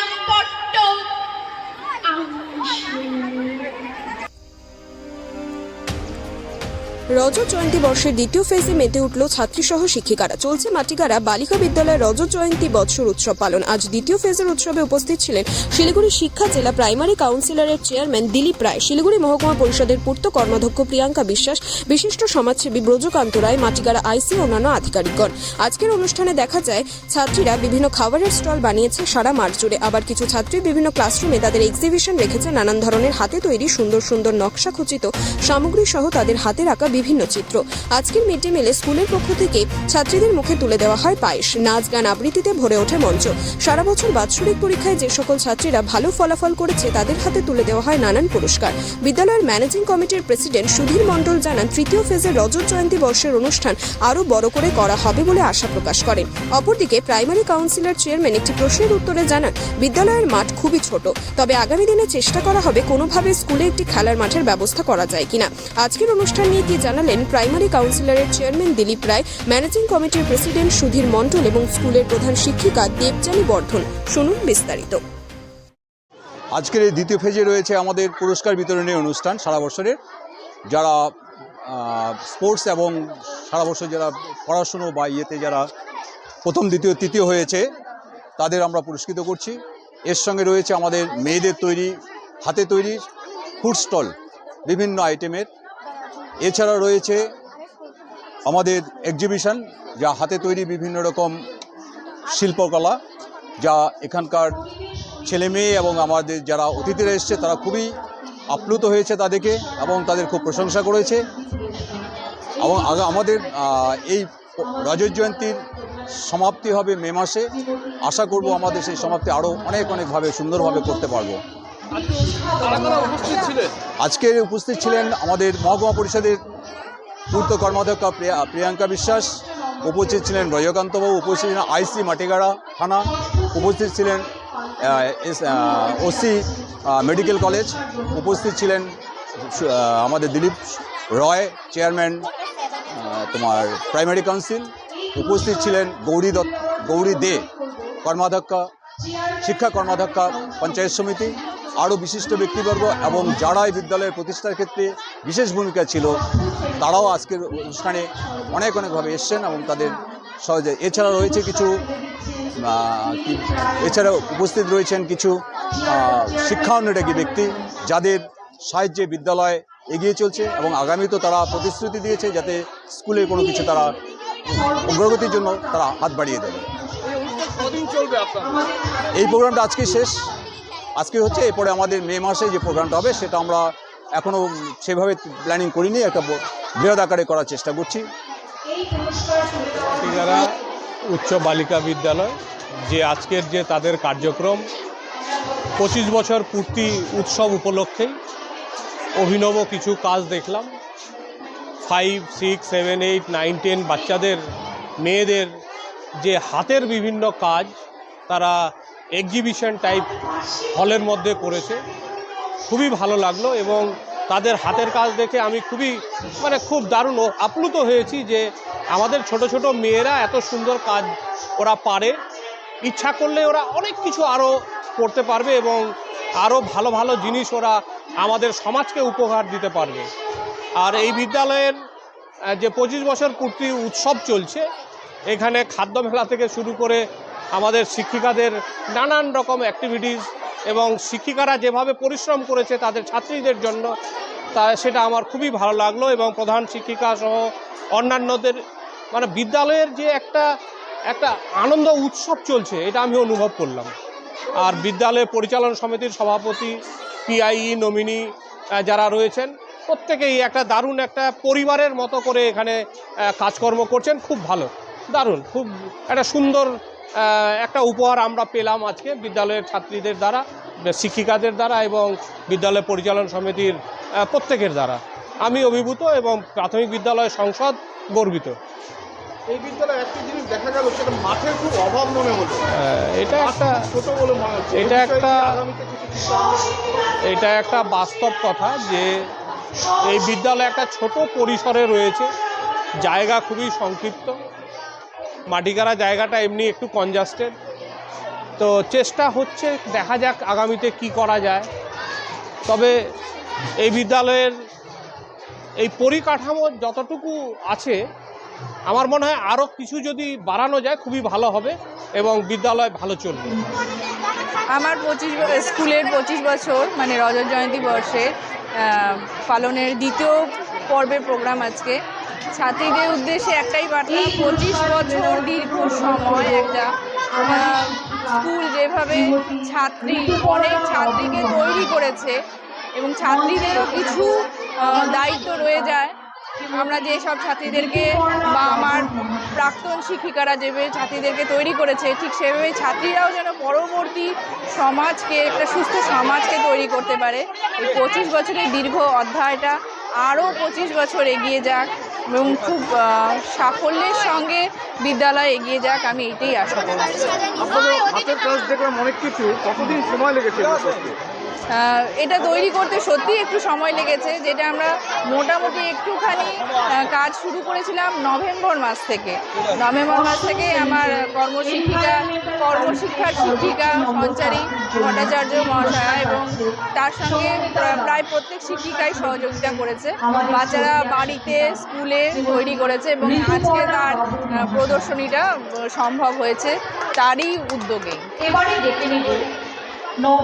নাম রজত জয়ন্তী বর্ষের দ্বিতীয় ফেজে মেতে উঠল ছাত্রীসহ শিক্ষিকারা। চলছে মাটিগাড়া বালিকা বিদ্যালয়ের রজত জয়ন্তী বৎসর উৎসব পালন। আজ দ্বিতীয় ফেজের উৎসবে উপস্থিত ছিলেন শিলিগুড়ি শিক্ষা জেলা প্রাইমারি কাউন্সিলরের চেয়ারম্যান দিলীপ রায়, শিলিগুড়ি মহকুমা পরিষদের পূর্ত কর্মাধ্যক্ষ প্রিয়াঙ্কা বিশ্বাস, বিশিষ্ট সমাজসেবী ব্রজকান্ত রায়, মাটিগাড়া আইসি অন্যান্য আধিকারিকগণ। আজকের অনুষ্ঠানে দেখা যায়, ছাত্রীরা বিভিন্ন খাবারের স্টল বানিয়েছে সারা মাঠ জুড়ে। আবার কিছু ছাত্রী বিভিন্ন ক্লাসরুমে তাদের এক্সিবিশন রেখেছে। নানান ধরনের হাতে তৈরি সুন্দর সুন্দর নকশা খচিত সামগ্রী সহ তাদের হাতে রাখা বিভিন্ন চিত্র। আজকের মিড ডে মিলে স্কুলের পক্ষ থেকে ছাত্রীদের মুখে তুলে দেওয়া হয় পায়েস। নাচ, গান আবৃত্তিতে ভরে ওঠে মঞ্চ। সারা বছর বাৎসরিক পরীক্ষায় যে সকল ছাত্রীরা ভালো ফলাফল করেছে, তাদের হাতে তুলে দেওয়া হয় নানান পুরস্কার। বিদ্যালয়ের ম্যানেজিং কমিটির প্রেসিডেন্ট সুধীর মণ্ডল জানান, তৃতীয় ফেজের রজত জয়ন্তী বর্ষের অনুষ্ঠান আরও বড় করে করা হবে বলে আশা প্রকাশ করেন। অপরদিকে প্রাইমারি কাউন্সিলর চেয়ারম্যান একটি প্রশ্নের উত্তরে জানান, বিদ্যালয়ের মাঠ খুবই ছোট, তবে আগামী দিনে চেষ্টা করা হবে কোনোভাবে স্কুলে একটি খেলার মাঠের ব্যবস্থা করা যায় কিনা। আজকের অনুষ্ঠান নিয়ে কি জানালেন প্রাইমারি কাউন্সিলরের চেয়ারম্যান দিলীপ রায়, ম্যানেজিং কমিটির প্রেসিডেন্ট সুধীর মণ্ডল এবং স্কুলের প্রধান শিক্ষিকা দেবজানী বর্ধন। শুনুন বিস্তারিত। আজকের এই দ্বিতীয় ফেজে রয়েছে আমাদের পুরস্কার বিতরণের অনুষ্ঠান সারা বছরের। যারা স্পোর্টস এবং সারা বছর যারা পড়াশুনো বা ইয়েতে যারা প্রথম, দ্বিতীয়, তৃতীয় হয়েছে, তাদের আমরা পুরস্কৃত করছি। এর সঙ্গে রয়েছে আমাদের মেয়েদের তৈরি, হাতে তৈরি ফুড স্টল, বিভিন্ন আইটেমের এছাড়া রয়েছে আমাদের এক্সিবিশন যা হাতে তৈরি বিভিন্ন রকম শিল্পকলা, যা এখানকার ছেলে মেয়ে এবং আমাদের যারা অতিথিরা এসছে, তারা খুবই আপ্লুত হয়েছে তাদেরকে এবং তাদের খুব প্রশংসা করেছে। এবং আমাদের এই রজত জয়ন্তীর সমাপ্তি হবে মে মাসে। আশা করব আমাদের সেই সমাপ্তি আরও অনেক, অনেকভাবে সুন্দরভাবে করতে পারব। আজকে উপস্থিত ছিলেন আমাদের মহকুমা পরিষদের পূর্ত কর্মাধ্যক্ষ প্রিয়া- প্রিয়াঙ্কা বিশ্বাস, উপস্থিত ছিলেন রজকান্তবাবু উপস্থিত ছিলেন আইসি মাটিগাড়া থানা, উপস্থিত ছিলেন ওসি মেডিকেল কলেজ, উপস্থিত ছিলেন আমাদের দিলীপ রয়, চেয়ারম্যান তোমার প্রাইমারি কাউন্সিল, উপস্থিত ছিলেন গৌরী দত্ত, গৌরী দে কর্মাধ্যক্ষ, শিক্ষা কর্মাধ্যক্ষ, পঞ্চায়েত সমিতি আরও বিশিষ্ট ব্যক্তিবর্গ এবং যারা এই বিদ্যালয়ের প্রতিষ্ঠার ক্ষেত্রে বিশেষ ভূমিকা ছিল তারাও আজকের অনুষ্ঠানে অনেক অনেকভাবে এসছেন এবং তাদের সহজে এছাড়া রয়েছে কিছু এছাড়া উপস্থিত রয়েছেন কিছু আহ, শিক্ষা অনুরাগী ব্যক্তি যাদের সাহায্যে বিদ্যালয় এগিয়ে চলছে এবং আগামীতেও তারা প্রতিশ্রুতি দিয়েছে যাতে স্কুলে কোনো কিছু তারা অগ্রগতির জন্য তারা হাত বাড়িয়ে দেবে। এই প্রোগ্রামটা আজকে শেষ। আজকে হচ্ছে, এরপরে আমাদের মে মাসে যে প্রোগ্রামটা হবে, সেটা আমরা এখনও সেভাবে প্ল্যানিং করিনি, একটা বৃহৎ আকারে করার চেষ্টা করছি। উচ্চ বালিকা বিদ্যালয়, যে আজকের যে তাদের কার্যক্রম, পঁচিশ বছর পূর্তি উৎসব উপলক্ষেই অভিনব কিছু কাজ দেখলাম। Five six seven eight nine ten বাচ্চাদের, মেয়েদের যে হাতের বিভিন্ন কাজ, তারা এক্সিবিশন টাইপ হলের মধ্যে করেছে খুবই ভালো লাগল এবং তাদের হাতের কাজ দেখে আমি খুবই মানে খুব দারুণ আপ্লুত হয়েছি যে আমাদের ছোট ছোট মেয়েরা এত সুন্দর কাজ ওরা পারে। ইচ্ছা করলে ওরা অনেক কিছু আরও করতে পারবে এবং আরও ভালো ভালো জিনিস ওরা আমাদের সমাজকে উপহার দিতে পারবে। আর এই বিদ্যালয়ের যে পঁচিশ বছর পূর্তি উৎসব চলছে, এখানে খাদ্য মেলা থেকে শুরু করে আমাদের শিক্ষিকাদের নানান রকম অ্যাক্টিভিটিস এবং শিক্ষিকারা যেভাবে পরিশ্রম করেছে তাদের ছাত্রীদের জন্য, তা সেটা আমার খুবই ভালো লাগল এবং প্রধান শিক্ষিকা সহ অন্যান্যদের মানে বিদ্যালয়ের যে একটা একটা আনন্দ উৎসব চলছে, এটা আমি অনুভব করলাম। আর বিদ্যালয়ের পরিচালন সমিতির সভাপতি পিআই নমিনি যারা রয়েছেন, প্রত্যেকেই একটা দারুণ একটা পরিবারের মতো করে এখানে কাজকর্ম করছেন, খুব ভালো, দারুণ, খুব একটা সুন্দর একটা উপহার আমরা পেলাম আজকে বিদ্যালয়ের ছাত্রীদের দ্বারা শিক্ষিকাদের দ্বারা এবং বিদ্যালয় পরিচালন সমিতির প্রত্যেকের দ্বারা। আমি অভিভূত এবং প্রাথমিক বিদ্যালয় সংসদ গর্বিত। এই বিদ্যালয়ে একটা জিনিস দেখা গেল সেটা মাঠের খুব অভাব মনে হলো। এটা একটা ছোট বলে মনে হচ্ছে। এটা একটা- এটা একটা বাস্তব কথা যে এই বিদ্যালয় একটা ছোট পরিসরে রয়েছে জায়গা খুবই সংক্ষিপ্ত মাটিগাড়া জায়গাটা এমনি একটু কনজাস্টেড তো চেষ্টা হচ্ছে, দেখা যাক আগামীতে কি করা যায়। তবে এই বিদ্যালয়ের এই পরিকাঠামো যতটুকু আছে, আমার মনে হয় আরও কিছু যদি বাড়ানো যায়, খুবই ভালো হবে এবং বিদ্যালয় ভালো চলবে। আমার পঁচিশ স্কুলের পঁচিশ বছর মানে রজত জয়ন্তী বর্ষের পালনের দ্বিতীয় পর্বের প্রোগ্রাম আজকে। ছাত্রীদের উদ্দেশ্যে একটাই বার্তা, পঁচিশ বছর দীর্ঘ সময় একটা স্কুল যেভাবে ছাত্রী, অনেক ছাত্রীকে তৈরি করেছে এবং ছাত্রীদেরও কিছু দায়িত্ব রয়ে যায়। আমরা যে সব ছাত্রীদেরকে বা আমার প্রাক্তন শিক্ষিকারা যেভাবে ছাত্রীদেরকে তৈরি করেছে, ঠিক সেভাবে ছাত্রীরাও যেন পরবর্তী সমাজকে, একটা সুস্থ সমাজকে তৈরি করতে পারে। এই পঁচিশ বছরের দীর্ঘ অধ্যায়টা আরও পঁচিশ বছর এগিয়ে যাক। এবং খুব সাফল্যের সঙ্গে বিদ্যালয় এগিয়ে যাক, আমি এটাই আশা করি আপনাদের হাতের কাজ দেখলাম অনেক কিছু, কতদিন সময় লেগেছে এটা তৈরি করতে সত্যি একটু সময় লেগেছে, যেটা আমরা মোটামুটি একটুখানি কাজ শুরু করেছিলাম নভেম্বর মাস থেকে। নভেম্বর মাস থেকে আমার কর্মশিক্ষিকা, কর্মশিক্ষার শিক্ষিকা সঞ্চারী ভট্টাচার্য মহাশয়া এবং তার সঙ্গে প্রা- প্রায় প্রত্যেক শিক্ষিকাই সহযোগিতা করেছে। বাচ্চারা বাড়িতে, স্কুলে তৈরি করেছে এবং আজকে তার প্রদর্শনীটা সম্ভব হয়েছে তারই উদ্যোগে। এবারে